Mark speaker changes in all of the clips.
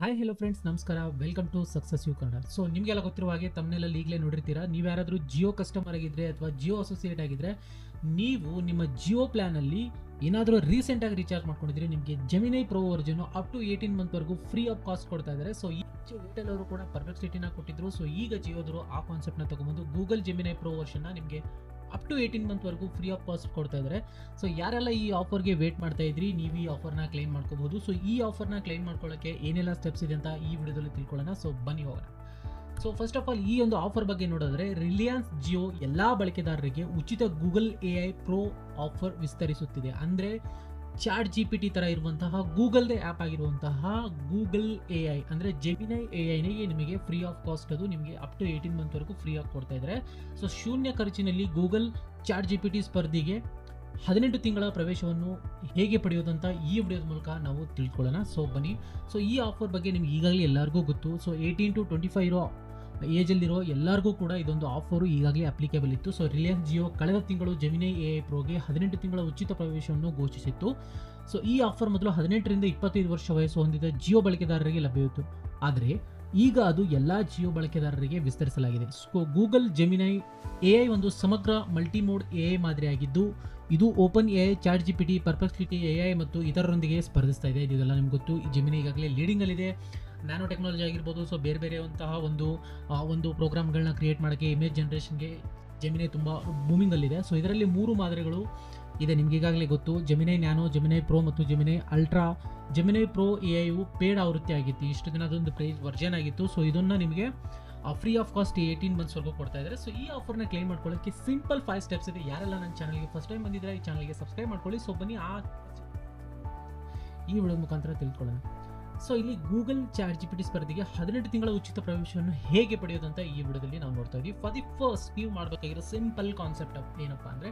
Speaker 1: Hi hello friends ನಮಸ್ಕಾರ. Welcome to success you Kannada so ನಿಮಗೆಲ್ಲ ಗೊತ್ತಿರುವ ಹಾಗೆ ತಮ್ಮನೆಲ್ಲ ಈಗಲೇ ನೋಡಿರ್ತೀರಾ? ನೀವು ಯಾರಾದರೂ ಜಿಯೋ ಕಸ್ಟಮರ್ ಆಗಿದ್ರೆ ಅಥವಾ ಜಿಯೋ ಅಸೋಸಿಯೇಟ್ ಆಗಿದ್ದರೆ ನೀವು ನಿಮ್ಮ ಜಿಯೋ ಪ್ಲ್ಯಾನಲ್ಲಿ ಏನಾದರೂ ರೀಸೆಂಟಾಗಿ ರೀಚಾರ್ಜ್ ಮಾಡ್ಕೊಂಡಿದ್ರೆ ನಿಮಗೆ Gemini pro version up to eighteen ಮಂತ್ವರೆಗೂ free of cost ಕೊಡ್ತಾ ಇದ್ದಾರೆ ಸೊ ಈ ಏರ್ಟೆಲ್ ಅವರು ಕೂಡ ಪರ್ಫೆಕ್ಟ್ ಸಿಟಿನ ಕೊಟ್ಟಿದ್ರು. ಸೊ ಈಗ ಜಿಯೋದ್ರು ಆ ಕಾನ್ಸೆಪ್ಟ್ನ ತೊಗೊಂಬಂದು ಗೂಗಲ್ ಜಮಿನೈ ಪ್ರೋ ವರ್ಷನ್ನ ನಿಮಗೆ ಅಪ್ ಟು ಏಯ್ಟೀನ್ ಮಂತ್ವರೆಗೂ ಫ್ರೀ ಆಫ್ ಕಾಸ್ಟ್ ಕೊಡ್ತಾ ಇದ್ದಾರೆ ಸೊ ಯಾರೆಲ್ಲ ಈ ಆಫರ್ಗೆ ವೇಟ್ ಮಾಡ್ತಾ ಇದ್ರಿ, ನೀವು ಈ ಆಫರ್ನ ಕ್ಲೈಮ್ ಮಾಡ್ಕೋಬಹುದು. ಸೊ ಈ ಆಫರ್ನ ಕ್ಲೈಮ್ ಮಾಡ್ಕೊಳ್ಳೋಕ್ಕೆ ಏನೆಲ್ಲ ಸ್ಟೆಪ್ಸ್ ಇದೆ ಅಂತ ಈ ವಿಡಿಯೋದಲ್ಲಿ ತಿಳ್ಕೊಳ್ಳೋಣ. ಸೊ ಬನ್ನಿ ಹೋಗೋಣ. ಸೊ ಫಸ್ಟ್ ಆಫ್ ಆಲ್ ಈ ಒಂದು ಆಫರ್ ಬಗ್ಗೆ ನೋಡಿದ್ರೆ ರಿಲಯನ್ಸ್ ಜಿಯೋ ಎಲ್ಲ ಬಳಕೆದಾರರಿಗೆ ಉಚಿತ Google A I pro offer ವಿಸ್ತರಿಸುತ್ತಿದೆ. ಅಂದರೆ ಚಾಟ್ ಜಿ ಪಿ ಟಿ ಥರ ಇರುವಂತಹ ಗೂಗಲ್ದೇ ಆ್ಯಪ್ ಆಗಿರುವಂತಹ ಗೂಗಲ್ ಎ ಐ ಅಂದರೆ ಜೆಮಿನೈ ಎ ಐನಿಗೆ ನಿಮಗೆ ಫ್ರೀ ಆಫ್ ಕಾಸ್ಟ್ ಅದು. ನಿಮಗೆ ಅಪ್ ಟು ಏಯ್ಟೀನ್ ಮಂತ್ವರೆಗೂ ಫ್ರೀ ಆಗಿ ಕೊಡ್ತಾ ಇದ್ದಾರೆ ಸೊ ಶೂನ್ಯ ಖರ್ಚಿನಲ್ಲಿ Google chat G P T ಸ್ಪರ್ಧೆಗೆ ಹದಿನೆಂಟು ತಿಂಗಳ ಪ್ರವೇಶವನ್ನು ಹೇಗೆ ಪಡೆಯೋದಂತ ಈ ವಿಡಿಯೋದ ಮೂಲಕ ನಾವು ತಿಳ್ಕೊಳ್ಳೋಣ. ಸೊ ಬನ್ನಿ. ಸೊ ಈ ಆಫರ್ ಬಗ್ಗೆ ನಿಮ್ಗೆ ಈಗಾಗಲೇ ಎಲ್ಲರಿಗೂ ಗೊತ್ತು. So eighteen to twenty five ಇರೋ ಏಜಲ್ಲಿರೋ ಎಲ್ಲರಿಗೂ ಕೂಡ ಇದೊಂದು ಆಫರು ಈಗಾಗಲೇ ಅಪ್ಲಿಕೇಬಲ್ ಇತ್ತು. ಸೊ ರಿಲಯನ್ಸ್ ಜಿಯೋ ಕಳೆದ ತಿಂಗಳು ಜಮಿನೈ ಎ ಪ್ರೋಗೆ ಹದಿನೆಂಟು ತಿಂಗಳ ಉಚಿತ ಪ್ರವೇಶವನ್ನು ಘೋಷಿಸಿತ್ತು. ಸೊ ಈ ಆಫರ್ ಮೊದಲು ಹದಿನೆಂಟರಿಂದ ಇಪ್ಪತ್ತೈದು ವರ್ಷ ವಯಸ್ಸು ಹೊಂದಿದ ಜಿಯೋ ಬಳಕೆದಾರರಿಗೆ ಲಭ್ಯವಿತ್ತು. ಆದರೆ, ಈಗ ಅದು ಎಲ್ಲ ಜಿಯೋ ಬಳಕೆದಾರರಿಗೆ ವಿಸ್ತರಿಸಲಾಗಿದೆ. So Google Gemini A I ಒಂದು ಸಮಗ್ರ ಮಲ್ಟಿಮೋಡ್ ಎ ಐ ಮಾದರಿಯಾಗಿದ್ದು ಇದು Open A I chat G P T Perplexity A I ಮತ್ತು ಇತರರೊಂದಿಗೆ ಸ್ಪರ್ಧಿಸ್ತಾ ಇದೆ. ಇದೆಲ್ಲ ನಿಮ್ಗೆ ಗೊತ್ತು. ಈ ಜೆಮಿನಿ ಈಗಾಗಲೇ ಲೀಡಿಂಗಲ್ಲಿದೆ ನ್ಯಾನೋ ಟೆಕ್ನಾಲಜಿ ಆಗಿರ್ಬೋದು ಸೊ ಬೇರೆ ಬೇರೆ ಅಂತಹ ಒಂದು ಒಂದು ಪ್ರೋಗ್ರಾಮ್ಗಳನ್ನ ಕ್ರಿಯೇಟ್ ಮಾಡೋಕ್ಕೆ ಇಮೇಜ್ ಜನ್ರೇಷನ್ಗೆ ಜಮಿನೇ ತುಂಬ ಬೂಮಿಂಗಲ್ಲಿದೆ ಸೊ ಇದರಲ್ಲಿ ಮೂರು ಮಾದರಿಗಳು ಇದೆ ನಿಮ್ಗೆ ಈಗಾಗಲೇ ಗೊತ್ತು. ಜೆಮಿನಿ ನ್ಯಾನೋ ಜೆಮಿನೈ ಪ್ರೋ ಮತ್ತು Gemini ultra Gemini pro A I paid ಆವೃತ್ತಿ ಆಗಿತ್ತು. ಇಷ್ಟು ದಿನ ಅದೊಂದು ಪ್ರೈಸ್ ವರ್ಜನ್ ಆಗಿತ್ತು. ಸೊ ಇದನ್ನು ನಿಮಗೆ ಫ್ರೀ ಆಫ್ ಕಾಸ್ಟ್ ಏಯ್ಟೀನ್ ಮಂತ್ಸ್ವರೆಗೂ ಕೊಡ್ತಾ ಇದ್ದಾರೆ. ಸೊ ಈ ಆಫರ್ನ ಕ್ಲೇಮ್ ಮಾಡ್ಕೊಳ್ಳೋಕ್ಕೆ ಸಿಂಪಲ್ ಫೈವ್ ಸ್ಟೆಪ್ಸ್ ಇದೆ. ಯಾರೆಲ್ಲ ನನ್ನ ಚಾನಲ್ಗೆ ಫಸ್ಟ್ ಟೈಮ್ ಬಂದಿದ್ರೆ ಈ ಚಾನಲ್ಗೆ ಸಬ್ಸ್ಕ್ರೈಬ್ ಮಾಡ್ಕೊಳ್ಳಿ. ಸೊ ಬನ್ನಿ, ಆ ಈ ವಿಡಿಯೋ ಮುಖಾಂತರ ತಿಳ್ಕೊಳ್ಳೋಣ. ಸೊ ಇಲ್ಲಿ Google chat G P T ಸ್ಪರ್ಧೆಗೆ ಹದಿನೆಂಟು ತಿಂಗಳ ಉಚಿತ ಪ್ರವೇಶವನ್ನು ಹೇಗೆ ಪಡೆಯೋದಂತ ಈ ವಿಡಿಯೋದಲ್ಲಿ ನಾವು ನೋಡ್ತಾ ಇದ್ದೀವಿ ಫಾರ್ ದಿ ಫಸ್ಟ್ ನೀವು ಮಾಡಬೇಕಾಗಿರೋ ಸಿಂಪಲ್ ಕಾನ್ಸೆಪ್ಟ್ ಏನಪ್ಪ ಅಂದರೆ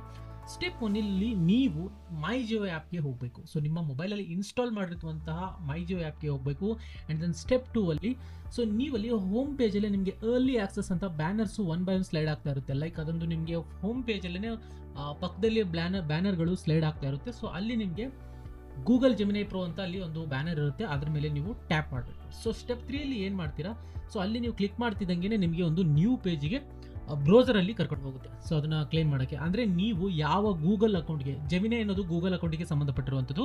Speaker 1: ಸ್ಟೆಪ್ ಒನ್ನಲ್ಲಿ ನೀವು ಮೈ ಜಿಯೋ ಆ್ಯಪ್ಗೆ ಹೋಗಬೇಕು. ಸೊ ನಿಮ್ಮ ಮೊಬೈಲಲ್ಲಿ ಇನ್ಸ್ಟಾಲ್ ಮಾಡಿರುವಂತಹ ಮೈ ಜಿಯೋ ಆ್ಯಪ್ಗೆ ಹೋಗಬೇಕು. ಆ್ಯಂಡ್ ದೆನ್ ಸ್ಟೆಪ್ ಟೂ ಅಲ್ಲಿ ಸೊ ನೀವಲ್ಲಿ ಹೋಮ್ ಪೇಜಲ್ಲಿ ನಿಮಗೆ ಅರ್ಲಿ ಆ್ಯಕ್ಸಸ್ ಅಂತ banners one by one slide ಆಗ್ತಾ ಇರುತ್ತೆ. ಲೈಕ್ ಅದೊಂದು ನಿಮಗೆ ಹೋಮ್ ಪೇಜಲ್ಲೇ ಪಕ್ಕದಲ್ಲಿ ಬ್ಯಾನರ್ ಬ್ಯಾನರ್ಗಳು ಸ್ಲೈಡ್ ಆಗ್ತಾ ಇರುತ್ತೆ. ಸೊ ಅಲ್ಲಿ ನಿಮಗೆ ಗೂಗಲ್ ಜೆಮಿನೈ ಪ್ರೋ ಅಂತ ಅಲ್ಲಿ ಒಂದು ಬ್ಯಾನರ್ ಇರುತ್ತೆ. ಅದ್ರ ಮೇಲೆ ನೀವು ಟ್ಯಾಪ್ ಮಾಡಬೇಕು. ಸೊ ಸ್ಟೆಪ್ ತ್ರೀಯಲ್ಲಿ ಏನು ಮಾಡ್ತೀರಾ? ಸೊ ಅಲ್ಲಿ ನೀವು ಕ್ಲಿಕ್ ಮಾಡ್ತಿದ್ದಂಗೆ ನಿಮಗೆ ಒಂದು ನ್ಯೂ ಪೇಜಿಗೆ ಬ್ರೌಸರಲ್ಲಿ ಕರ್ಕೊಂಡು ಹೋಗುತ್ತೆ. ಸೊ ಅದನ್ನು ಕ್ಲೇಮ್ ಮಾಡೋಕ್ಕೆ. ಅಂದರೆ ನೀವು ಯಾವ ಗೂಗಲ್ ಅಕೌಂಟ್ಗೆ ಜೆಮಿನೈ ಅನ್ನೋದು ಗೂಗಲ್ ಅಕೌಂಟಿಗೆ ಸಂಬಂಧಪಟ್ಟಿರುವಂಥದ್ದು.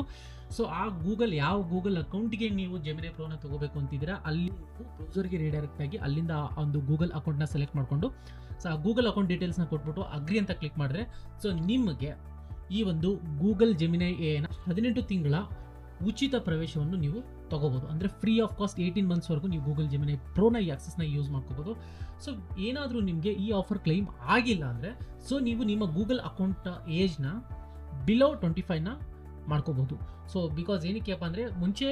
Speaker 1: ಸೊ ಆ ಗೂಗಲ್ ಯಾವ ಗೂಗಲ್ ಅಕೌಂಟ್ಗೆ ನೀವು ಜೆಮಿನೈ ಪ್ರೋನ ತಗೋಬೇಕು ಅಂತಿದ್ದೀರಾ? ಅಲ್ಲಿ ಬ್ರೌಸರ್ಗೆ ರೀಡೈರೆಕ್ಟ್ ಆಗಿ ಅಲ್ಲಿಂದ ಒಂದು ಗೂಗಲ್ ಅಕೌಂಟ್ನ ಸೆಲೆಕ್ಟ್ ಮಾಡಿಕೊಂಡು ಸೊ ಆ ಗೂಗಲ್ ಅಕೌಂಟ್ ಡೀಟೇಲ್ಸ್ನ ಕೊಟ್ಬಿಟ್ಟು ಅಗ್ರಿ ಅಂತ ಕ್ಲಿಕ್ ಮಾಡಿದ್ರೆ ಸೊ ನಿಮಗೆ ಈ ಒಂದು ಗೂಗಲ್ ಜೆಮಿನೈ ಎನ ಹದಿನೆಂಟು ತಿಂಗಳ ಉಚಿತ ಪ್ರವೇಶವನ್ನು ನೀವು ತಗೋಬೋದು. ಅಂದರೆ ಫ್ರೀ ಆಫ್ ಕಾಸ್ಟ್ ಏಯ್ಟೀನ್ ಮಂತ್ಸ್ವರೆಗೂ ನೀವು ಗೂಗಲ್ ಜೆಮಿನಿ ಪ್ರೋನ ಈ ಆಕ್ಸೆಸ್ನ ಯೂಸ್ ಮಾಡ್ಕೋಬೋದು. ಸೊ ಏನಾದರೂ ನಿಮಗೆ ಈ ಆಫರ್ ಕ್ಲೈಮ್ ಆಗಿಲ್ಲ ಅಂದರೆ ಸೊ ನೀವು ನಿಮ್ಮ ಗೂಗಲ್ ಅಕೌಂಟ್ ಏಜ್ನ ಬಿಲೋ ಟ್ವೆಂಟಿ ಫೈವ್ನ ಮಾಡ್ಕೋಬೋದು. ಸೊ ಬಿಕಾಸ್ ಏನಕ್ಕೆಪ್ಪ ಅಂದರೆ, ಮುಂಚೆ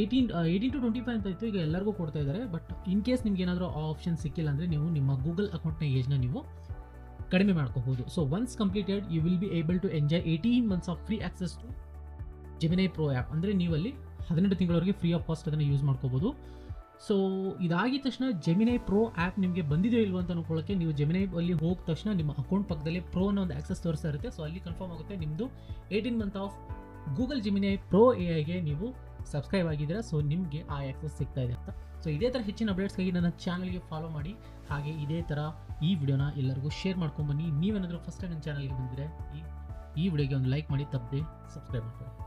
Speaker 1: eighteen eighteen to twenty five ಅಂತ ಇತ್ತು, ಈಗ ಎಲ್ಲರಿಗೂ ಕೊಡ್ತಾ ಇದ್ದಾರೆ. ಬಟ್ ಇನ್ ಕೇಸ್ ನಿಮ್ಗೆ ಏನಾದರೂ ಆ ಆಪ್ಷನ್ ಸಿಕ್ಕಿಲ್ಲ ಅಂದರೆ, ನೀವು ನಿಮ್ಮ ಗೂಗಲ್ ಅಕೌಂಟ್ನ ಏಜ್ನ ನೀವು ಕಡಿಮೆ ಮಾಡ್ಕೋಬಹುದು. So once completed you will be able to enjoy eighteen months of free access to Gemini pro app ಅಂದರೆ ಅಲ್ಲಿ ಹದಿನೆಂಟು ತಿಂಗಳವರೆಗೆ ಫ್ರೀ ಆಫ್ ಕಾಸ್ಟ್ ಅದನ್ನು ಯೂಸ್ ಮಾಡ್ಕೋಬೋದು ಸೊ ಇದಾಗಿದ ತಕ್ಷಣ ಜೆಮಿನೈ ಪ್ರೋ ಆ್ಯಪ್ ನಿಮಗೆ ಬಂದಿದೆಯೋ ಇಲ್ವೋ ಅಂತ ಅನ್ಕೊಳ್ಳೋಕ್ಕೆ ನೀವು ಜೆಮಿನೈ ಅಲ್ಲಿ ಹೋದ ತಕ್ಷಣ ನಿಮ್ಮ ಅಕೌಂಟ್ ಪಕ್ಕದಲ್ಲಿ ಪ್ರೋ ಅನ್ನೋ ಒಂದು ಆಕ್ಸೆಸ್ ತೋರಿಸ್ತಾ ಇರುತ್ತೆ. ಸೊ ಅಲ್ಲಿ ಕನ್ಫರ್ಮ್ ಆಗುತ್ತೆ ನಿಮ್ಮದು eighteen month of Google Gemini pro A ಐಗೆ ನೀವು ಸಬ್ಸ್ಕ್ರೈಬ್ ಆಗಿದ್ದೀರಾ ಸೊ ನಿಮಗೆ ಆ ಆ್ಯಕ್ಸಸ್ ಸಿಗ್ತಾ ಇದೆ ಅಂತ. ಸೊ ಇದೇ ಥರ ಹೆಚ್ಚಿನ ಅಪ್ಡೇಟ್ಸ್ಗಾಗಿ ನನ್ನ ಚಾನಲ್ಗೆ ಫಾಲೋ ಮಾಡಿ. ಹಾಗೆ ಇದೇ ಥರ ಈ ವಿಡಿಯೋನ ಎಲ್ಲರಿಗೂ ಶೇರ್ ಮಾಡ್ಕೊಂಬನ್ನಿ ನೀವೇನಾದರೂ ಫಸ್ಟ್ ಟೈಮ್ ನನ್ನ ಚಾನಲ್ಗೆ ಬಂದರೆ ಈ ಈ ವಿಡಿಯೋಗೆ ಒಂದು ಲೈಕ್ ಮಾಡಿ, ತಪ್ಪದೆ ಸಬ್ಸ್ಕ್ರೈಬ್ ಮಾಡ್ಕೊಳ್ಳಿ.